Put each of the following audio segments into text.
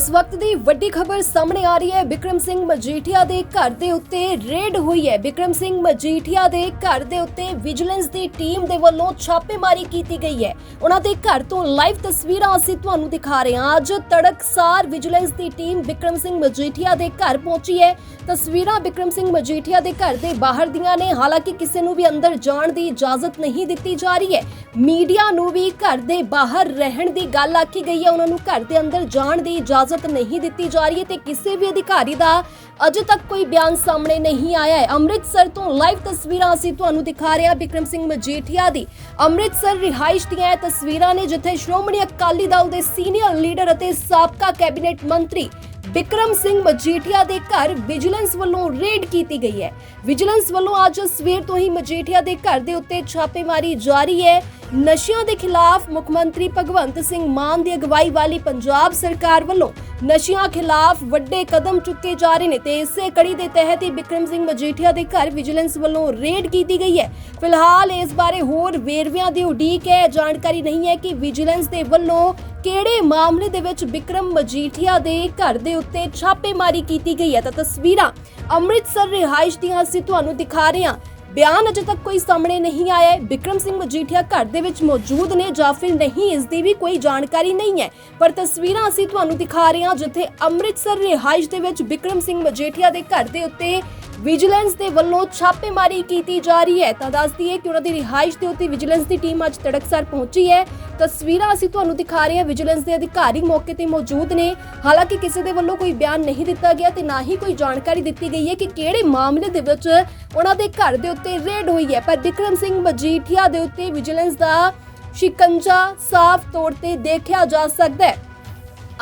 ਇਸ ਵਕਤ ਦੀ ਵੱਡੀ ਖਬਰ ਸਾਹਮਣੇ ਆ ਰਹੀ ਹੈ। ਵਿਕਰਮ ਸਿੰਘ ਮਜੀਠੀਆ ਦੇ ਘਰ ਦੇ ਉੱਤੇ ਰੇਡ ਹੋਈ ਹੈ। ਵਿਕਰਮ ਸਿੰਘ ਮਜੀਠੀਆ ਦੇ ਘਰ ਦੇ ਉੱਤੇ ਵਿਜੀਲੈਂਸ ਦੀ ਟੀਮ ਦੇ ਵੱਲੋਂ ਛਾਪੇਮਾਰੀ ਕੀਤੀ ਗਈ ਹੈ। ਉਹਨਾਂ ਦੇ ਘਰ ਤੋਂ ਲਾਈਵ ਤਸਵੀਰਾਂ ਅਸੀਂ ਤੁਹਾਨੂੰ ਦਿਖਾ ਰਹੇ ਹਾਂ। ਅੱਜ ਤੜਕਸਾਰ ਵਿਜੀਲੈਂਸ ਦੀ ਟੀਮ ਵਿਕਰਮ ਸਿੰਘ ਮਜੀਠੀਆ ਦੇ ਘਰ ਪਹੁੰਚੀ ਹੈ। ਤਸਵੀਰਾਂ ਵਿਕਰਮ ਸਿੰਘ ਮਜੀਠੀਆ ਦੇ ਘਰ ਦੇ ਬਾਹਰ ਦੀਆਂ ਨੇ। ਹਾਲਾਂਕਿ ਕਿਸੇ ਨੂੰ ਵੀ ਅੰਦਰ ਜਾਣ ਦੀ ਇਜਾਜ਼ਤ ਨਹੀਂ ਦਿੱਤੀ ਜਾ ਰਹੀ ਹੈ। ਮੀਡੀਆ ਨੂੰ ਵੀ ਘਰ ਦੇ ਬਾਹਰ ਰਹਿਣ ਦੀ ਗੱਲ ਆਖੀ ਗਈ ਹੈ। ਉਹਨਾਂ ਨੂੰ ਘਰ ਦੇ ਅੰਦਰ ਜਾਣ ਦੀ ਇਜਾਜ਼ਤ ਨਹੀਂ ਦਿੱਤੀ ਜਾ ਰਹੀ ਹੈ ਤੇ ਕਿਸੇ ਵੀ ਅਧਿਕਾਰੀ ਦਾ ਅਜੇ ਤੱਕ ਕੋਈ ਬਿਆਨ ਸਾਹਮਣੇ ਨਹੀਂ ਆਇਆ ਹੈ। ਅੰਮ੍ਰਿਤਸਰ ਤੋਂ ਲਾਈਵ ਤਸਵੀਰਾਂ ਅਸੀਂ ਤੁਹਾਨੂੰ ਦਿਖਾ ਰਹੇ ਹਾਂ ਬਿਕਰਮ ਸਿੰਘ ਮਜੀਠੀਆ ਦੀ। ਅੰਮ੍ਰਿਤਸਰ ਰਿਹਾਇਸ਼ ਦੀਆਂ ਇਹ ਤਸਵੀਰਾਂ ਨੇ ਜਿੱਥੇ ਸ਼੍ਰੋਮਣੀ ਅਕਾਲੀ ਦਲ ਦੇ ਸੀਨੀਅਰ ਲੀਡਰ ਅਤੇ ਸਾਬਕਾ ਕੈਬਨਿਟ ਮੰਤਰੀ ਵਿਕਰਮ ਸਿੰਘ ਮਜੀਠੀਆ ਦੇ ਘਰ ਵਿਜੀਲੈਂਸ ਵੱਲੋਂ ਰੇਡ ਕੀਤੀ ਗਈ ਹੈ। ਵਿਜੀਲੈਂਸ ਵੱਲੋਂ ਅੱਜ ਸਵੇਰ ਤੋਂ ਹੀ ਮਜੀਠੀਆ ਦੇ ਘਰ ਦੇ ਉੱਤੇ ਛਾਪੇਮਾਰੀ ਜਾਰੀ ਹੈ। ਨਸ਼ਿਆਂ ਦੇ ਖਿਲਾਫ ਮੁੱਖ ਮੰਤਰੀ ਭਗਵੰਤ ਸਿੰਘ ਮਾਨ ਦੀ ਅਗਵਾਈ ਵਾਲੀ ਪੰਜਾਬ ਸਰਕਾਰ ਵੱਲੋਂ ਨਸ਼ਿਆਂ ਖਿਲਾਫ ਵੱਡੇ ਕਦਮ ਚੁੱਕੇ ਜਾ ਰਹੇ ਨੇ ਤੇ ਇਸੇ ਕੜੀ ਦੇ ਤਹਿਤ ਹੀ ਵਿਕਰਮ ਸਿੰਘ ਮਜੀਠੀਆ ਦੇ ਘਰ ਵਿਜੀਲੈਂਸ ਵੱਲੋਂ ਰੇਡ ਕੀਤੀ ਗਈ ਹੈ। ਫਿਲਹਾਲ ਇਸ ਬਾਰੇ ਹੋਰ ਵੇਰਵਿਆਂ ਦੀ ਉਡੀਕ ਹੈ। ਜਾਣਕਾਰੀ ਨਹੀਂ ਹੈ ਕਿ ਵਿਜੀਲੈਂਸ ਦੇ ਵੱਲੋਂ ਕਿਹੜੇ ਮਾਮਲੇ ਦੇ ਵਿੱਚ ਵਿਕਰਮ ਮਜੀਠੀਆ ਦੇ ਘਰ ਦੇ ਉੱਤੇ ਛਾਪੇਮਾਰੀ ਕੀਤੀ ਗਈ ਹੈ। ਤਾਂ ਤਸਵੀਰਾਂ ਅੰਮ੍ਰਿਤਸਰ ਰਿਹਾਇਸ਼ ਦੀਆਂ ਅਸੀਂ ਤੁਹਾਨੂੰ ਦਿਖਾ ਰਹੇ ਹਾਂ। ਬਿਆਨ ਅਜੇ ਤੱਕ ਕੋਈ ਸਾਹਮਣੇ ਨਹੀਂ ਆਇਆ ਹੈ। ਵਿਕਰਮ ਸਿੰਘ ਮਜੀਠੀਆ ਘਰ ਦੇ ਵਿੱਚ ਮੌਜੂਦ ਨੇ ਜਾਂ ਫਿਰ ਨਹੀਂ, ਇਸ ਦੀ ਵੀ ਕੋਈ ਜਾਣਕਾਰੀ ਨਹੀਂ ਹੈ। ਪਰ ਤਸਵੀਰਾਂ ਅਸੀਂ ਤੁਹਾਨੂੰ ਦਿਖਾ ਰਹੇ ਹਾਂ, ਜਿੱਥੇ ਅੰਮ੍ਰਿਤਸਰ ਰਿਹਾਇਸ਼ ਦੇ ਵਿੱਚ ਵਿਕਰਮ ਸਿੰਘ ਮਜੀਠੀਆ ਦੇ ਘਰ ਦੇ ਉੱਤੇ ਵਿਜੀਲੈਂਸ ਦੇ ਵੱਲੋਂ ਛਾਪੇਮਾਰੀ ਕੀਤੀ ਜਾ ਰਹੀ ਹੈ। ਤਾਂ ਦੱਸ ਦਈਏ ਕਿ ਉਹਨਾਂ ਦੀ ਰਿਹਾਇਸ਼ ਦੇ ਉੱਤੇ ਵਿਜੀਲੈਂਸ ਦੀ ਟੀਮ ਅੱਜ ਤੜਕਸਾਰ ਪਹੁੰਚੀ ਹੈ। ਤਸਵੀਰਾਂ ਅਸੀਂ ਤੁਹਾਨੂੰ ਦਿਖਾ ਰਹੇ ਹਾਂ। ਵਿਜੀਲੈਂਸ ਦੇ ਅਧਿਕਾਰੀ ਮੌਕੇ ਤੇ ਮੌਜੂਦ ਨੇ। ਹਾਲਾਂਕਿ ਕਿਸੇ ਦੇ ਵੱਲੋਂ ਕੋਈ ਬਿਆਨ ਨਹੀਂ ਦਿੱਤਾ ਗਿਆ ਤੇ ਨਾ ਹੀ ਕੋਈ ਜਾਣਕਾਰੀ ਦਿੱਤੀ ਗਈ ਹੈ ਕਿ ਕਿਹੜੇ ਮਾਮਲੇ ਦੇ ਵਿੱਚ ਉਹਨਾਂ ਦੇ ਘਰ ਦੇ ਉੱਤੇ ਰੇਡ ਹੋਈ ਹੈ। ਪਰ ਵਿਕਰਮ ਸਿੰਘ ਮਜੀਠੀਆ ਦੇ ਉੱਤੇ ਵਿਜੀਲੈਂਸ ਦਾ ਸ਼ਿਕੰਜਾ ਸਾਫ਼ ਤੌਰ ਤੇ ਦੇਖਿਆ ਜਾ ਸਕਦਾ ਹੈ।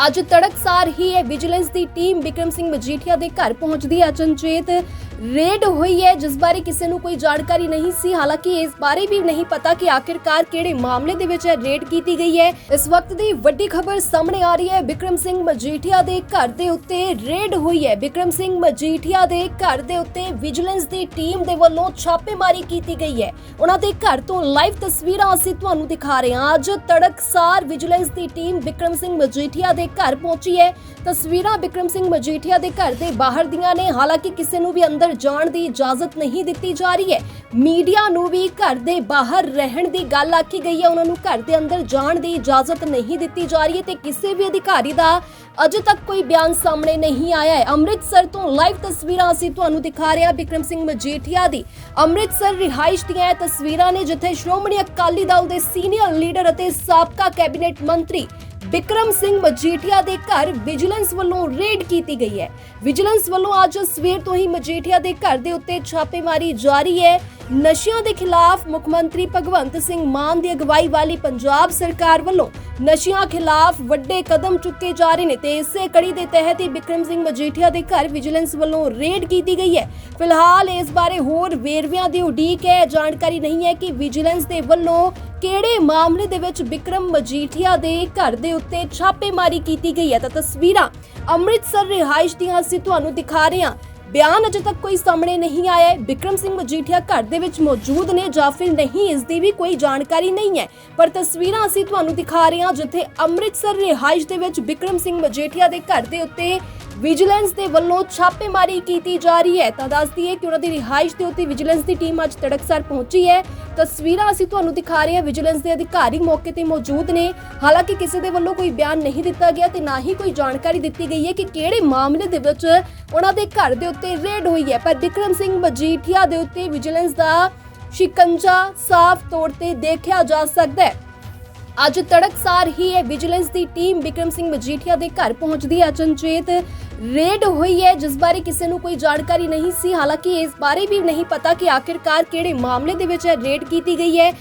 ਅੱਜ ਤੜਕਸਾਰ ਹੀ ਇਹ ਵਿਜੀਲੈਂਸ ਦੀ ਟੀਮ ਵਿਕਰਮ ਸਿੰਘ ਮਜੀਠੀਆ ਦੇ ਘਰ ਪਹੁੰਚਦੀ ਹੈ। ਅਚਨਚੇਤ ਰੇਡ ਹੋਈ ਹੈ, ਜਿਸ ਬਾਰੇ ਕਿਸੇ ਨੂੰ ਕੋਈ ਜਾਣਕਾਰੀ ਨਹੀਂ ਸੀ। ਹਾਲਾਂਕਿ ਇਸ ਬਾਰੇ ਵੀ ਨਹੀਂ ਪਤਾ ਕਿ ਆਖਿਰਕਾਰ ਕਿਹੜੇ ਮਾਮਲੇ ਦੇ ਵਿੱਚ ਰੇਡ ਕੀਤੀ ਗਈ ਹੈ। ਇਸ ਵਕਤ ਦੀ ਵੱਡੀ ਖਬਰ ਸਾਹਮਣੇ ਆ ਰਹੀ ਹੈ, ਵਿਕਰਮ ਸਿੰਘ ਮਜੀਠੀਆ ਦੇ ਘਰ ਦੇ ਉੱਤੇ ਰੇਡ ਹੋਈ ਹੈ। ਵਿਕਰਮ ਸਿੰਘ ਮਜੀਠੀਆ ਦੇ ਘਰ ਦੇ ਉੱਤੇ ਵਿਜੀਲੈਂਸ ਦੀ ਟੀਮ ਦੇ ਵੱਲੋਂ ਛਾਪੇਮਾਰੀ ਕੀਤੀ ਗਈ ਹੈ। ਉਹਨਾਂ ਦੇ ਘਰ ਤੋਂ ਲਾਈਵ ਤਸਵੀਰਾਂ ਅਸੀਂ ਤੁਹਾਨੂੰ ਦਿਖਾ ਰਹੇ ਹਾਂ। ਅੱਜ ਤੜਕਸਾਰ ਵਿਜੀਲੈਂਸ ਦੀ ਟੀਮ ਵਿਕਰਮ ਸਿੰਘ ਮਜੀਠੀਆ ਦੇ ਘਰ ਪਹੁੰਚੀ ਹੈ। ਤਸਵੀਰਾਂ ਵਿਕਰਮ ਸਿੰਘ ਮਜੀਠੀਆ ਦੇ ਘਰ ਦੇ ਬਾਹਰ ਦੀਆਂ ਨੇ। ਹਾਲਾਂਕਿ ਕਿਸੇ ਨੂੰ ਵੀ ਅੰਦਰ ਜਾਣ ਦੀ ਇਜਾਜ਼ਤ ਨਹੀਂ ਦਿੱਤੀ ਜਾ ਰਹੀ ਹੈ। ਮੀਡੀਆ ਨੂੰ ਵੀ ਘਰ ਦੇ ਬਾਹਰ ਰਹਿਣ ਦੀ ਗੱਲ ਆਖੀ ਗਈ ਹੈ। ਉਹਨਾਂ ਨੂੰ ਘਰ ਦੇ ਅੰਦਰ ਜਾਣ ਦੀ ਇਜਾਜ਼ਤ ਨਹੀਂ ਦਿੱਤੀ ਜਾ ਰਹੀ ਹੈ ਤੇ ਕਿਸੇ ਵੀ ਅਧਿਕਾਰੀ ਦਾ ਅਜੇ ਤੱਕ ਕੋਈ ਬਿਆਨ ਸਾਹਮਣੇ ਨਹੀਂ ਆਇਆ ਹੈ। ਅੰਮ੍ਰਿਤਸਰ ਤੋਂ ਲਾਈਵ ਤਸਵੀਰਾਂ ਅਸੀਂ ਤੁਹਾਨੂੰ ਦਿਖਾ ਰਹੇ ਹਾਂ ਬਿਕਰਮ ਸਿੰਘ ਮਜੀਠੀਆ ਦੀ। ਅੰਮ੍ਰਿਤਸਰ ਰਿਹਾਇਸ਼ ਦੀਆਂ ਇਹ ਤਸਵੀਰਾਂ ਨੇ ਜਿੱਥੇ ਸ਼੍ਰੋਮਣੀ ਅਕਾਲੀ ਦਲ ਦੇ ਸੀਨੀਅਰ ਲੀਡਰ ਅਤੇ ਸਾਬਕਾ ਕੈਬਨਿਟ ਮੰਤਰੀ ਵਿਕਰਮ ਸਿੰਘ ਮਜੀਠੀਆ ਦੇ ਘਰ ਵਿਜੀਲੈਂਸ ਵੱਲੋਂ ਰੇਡ ਕੀਤੀ ਗਈ ਹੈ। ਵਿਜੀਲੈਂਸ ਵੱਲੋਂ ਅੱਜ ਸਵੇਰ ਤੋਂ ਹੀ ਮਜੀਠੀਆ ਦੇ ਘਰ ਦੇ ਉੱਤੇ ਛਾਪੇਮਾਰੀ ਜਾਰੀ ਹੈ। ਨਸ਼ਿਆਂ ਦੇ ਖਿਲਾਫ ਮੁੱਖ ਮੰਤਰੀ ਭਗਵੰਤ ਸਿੰਘ ਮਾਨ ਦੀ ਅਗਵਾਈ ਵਾਲੀ ਪੰਜਾਬ ਸਰਕਾਰ ਵੱਲੋਂ ਨਸ਼ਿਆਂ ਖਿਲਾਫ ਵੱਡੇ ਕਦਮ ਚੁੱਕੇ ਜਾ ਰਹੇ ਨੇ ਤੇ ਇਸੇ ਕੜੀ ਦੇ ਤਹਿਤ ਹੀ ਬਿਕਰਮ ਸਿੰਘ ਮਜੀਠੀਆ ਦੇ ਘਰ ਵਿਜੀਲੈਂਸ ਵੱਲੋਂ ਰੇਡ ਕੀਤੀ ਗਈ ਹੈ। ਫਿਲਹਾਲ ਇਸ ਬਾਰੇ ਹੋਰ ਵੇਰਵਿਆਂ ਦੀ ਉਡੀਕ ਹੈ, ਜਾਣਕਾਰੀ ਨਹੀਂ ਹੈ ਕਿ ਵਿਜੀਲੈਂਸ ਦੇ ਵੱਲੋਂ ਕਿਹੜੇ ਮਾਮਲੇ ਦੇ ਵਿੱਚ ਬਿਕਰਮ ਮਜੀਠੀਆ ਦੇ ਘਰ ਦੇ ਉੱਤੇ ਛਾਪੇਮਾਰੀ ਕੀਤੀ ਗਈ ਹੈ। ਤਾਂ ਤਸਵੀਰਾਂ ਅੰਮ੍ਰਿਤਸਰ ਰਿਹਾਇਸ਼ ਦੀਆਂ ਅਸੀਂ ਤੁਹਾਨੂੰ ਦਿਖਾ ਰਹੇ ਹਾਂ। ਬਿਆਨ ਅਜੇ ਤੱਕ ਕੋਈ ਸਾਹਮਣੇ ਨਹੀਂ ਆਇਆ ਹੈ। ਵਿਕਰਮ ਸਿੰਘ ਮਜੀਠੀਆ ਘਰ ਦੇ ਵਿੱਚ ਮੌਜੂਦ ਨੇ ਜਾਂ ਫਿਰ ਨਹੀਂ, ਇਸ ਦੀ ਵੀ ਕੋਈ ਜਾਣਕਾਰੀ ਨਹੀਂ ਹੈ। ਪਰ ਤਸਵੀਰਾਂ ਅਸੀਂ ਤੁਹਾਨੂੰ ਦਿਖਾ ਰਹੇ ਹਾਂ, ਜਿੱਥੇ ਅੰਮ੍ਰਿਤਸਰ ਰਿਹਾਇਸ਼ ਦੇ ਵਿੱਚ ਵਿਕਰਮ ਸਿੰਘ ਮਜੀਠੀਆ ਦੇ ਘਰ ਦੇ ਉੱਤੇ ਵਿਜੀਲੈਂਸ ਦੇ ਵੱਲੋਂ ਛਾਪੇਮਾਰੀ ਕੀਤੀ ਜਾ ਰਹੀ ਹੈ। ਤਾਂ ਦੱਸ ਦਈਏ ਕਿ ਉਹਨਾਂ ਦੀ ਰਿਹਾਇਸ਼ ਦੇ ਉੱਤੇ ਵਿਜੀਲੈਂਸ ਦੀ ਟੀਮ ਅੱਜ ਤੜਕਸਾਰ ਪਹੁੰਚੀ ਹੈ। ਤਸਵੀਰਾਂ ਅਸੀਂ ਤੁਹਾਨੂੰ ਦਿਖਾ ਰਹੇ ਹਾਂ। ਵਿਜੀਲੈਂਸ ਦੇ ਅਧਿਕਾਰੀ ਮੌਕੇ ਤੇ ਮੌਜੂਦ ਨੇ। ਹਾਲਾਂਕਿ ਕਿਸੇ ਦੇ ਵੱਲੋਂ ਕੋਈ ਬਿਆਨ ਨਹੀਂ ਦਿੱਤਾ ਗਿਆ ਤੇ ਨਾ ਹੀ ਕੋਈ ਜਾਣਕਾਰੀ ਦਿੱਤੀ ਗਈ ਹੈ ਕਿ ਕਿਹੜੇ ਮਾਮਲੇ ਦੇ ਵਿੱਚ ਉਹਨਾਂ ਦੇ ਘਰ ਦੇ ਉੱਤੇ ਰੇਡ ਹੋਈ ਹੈ। ਪਰ ਵਿਕਰਮ ਸਿੰਘ ਮਜੀਠੀਆ ਦੇ ਉੱਤੇ ਵਿਜੀਲੈਂਸ ਦਾ ਸ਼ਿਕੰਜਾ ਸਾਫ਼ ਤੌਰ ਤੇ ਦੇਖਿਆ ਜਾ ਸਕਦਾ ਹੈ। ਅੱਜ ਤੜਕਸਾਰ ਹੀ ਇਹ ਵਿਜੀਲੈਂਸ ਦੀ ਟੀਮ ਵਿਕਰਮ ਸਿੰਘ ਮਜੀਠੀਆ ਦੇ ਘਰ ਪਹੁੰਚਦੀ ਹੈ। ਅਚਨਚੇਤ ਰੇਡ ਹੋਈ ਹੈ, ਜਿਸ ਬਾਰੇ ਕਿਸੇ ਨੂੰ ਕੋਈ ਜਾਣਕਾਰੀ ਨਹੀਂ ਸੀ। ਹਾਲਾਂਕਿ ਇਸ ਬਾਰੇ ਵੀ ਨਹੀਂ ਪਤਾ ਕਿ ਆਖਿਰਕਾਰ ਕਿਹੜੇ ਮਾਮਲੇ ਦੇ ਵਿੱਚ ਇਹ ਰੇਡ ਕੀਤੀ ਗਈ ਹੈ।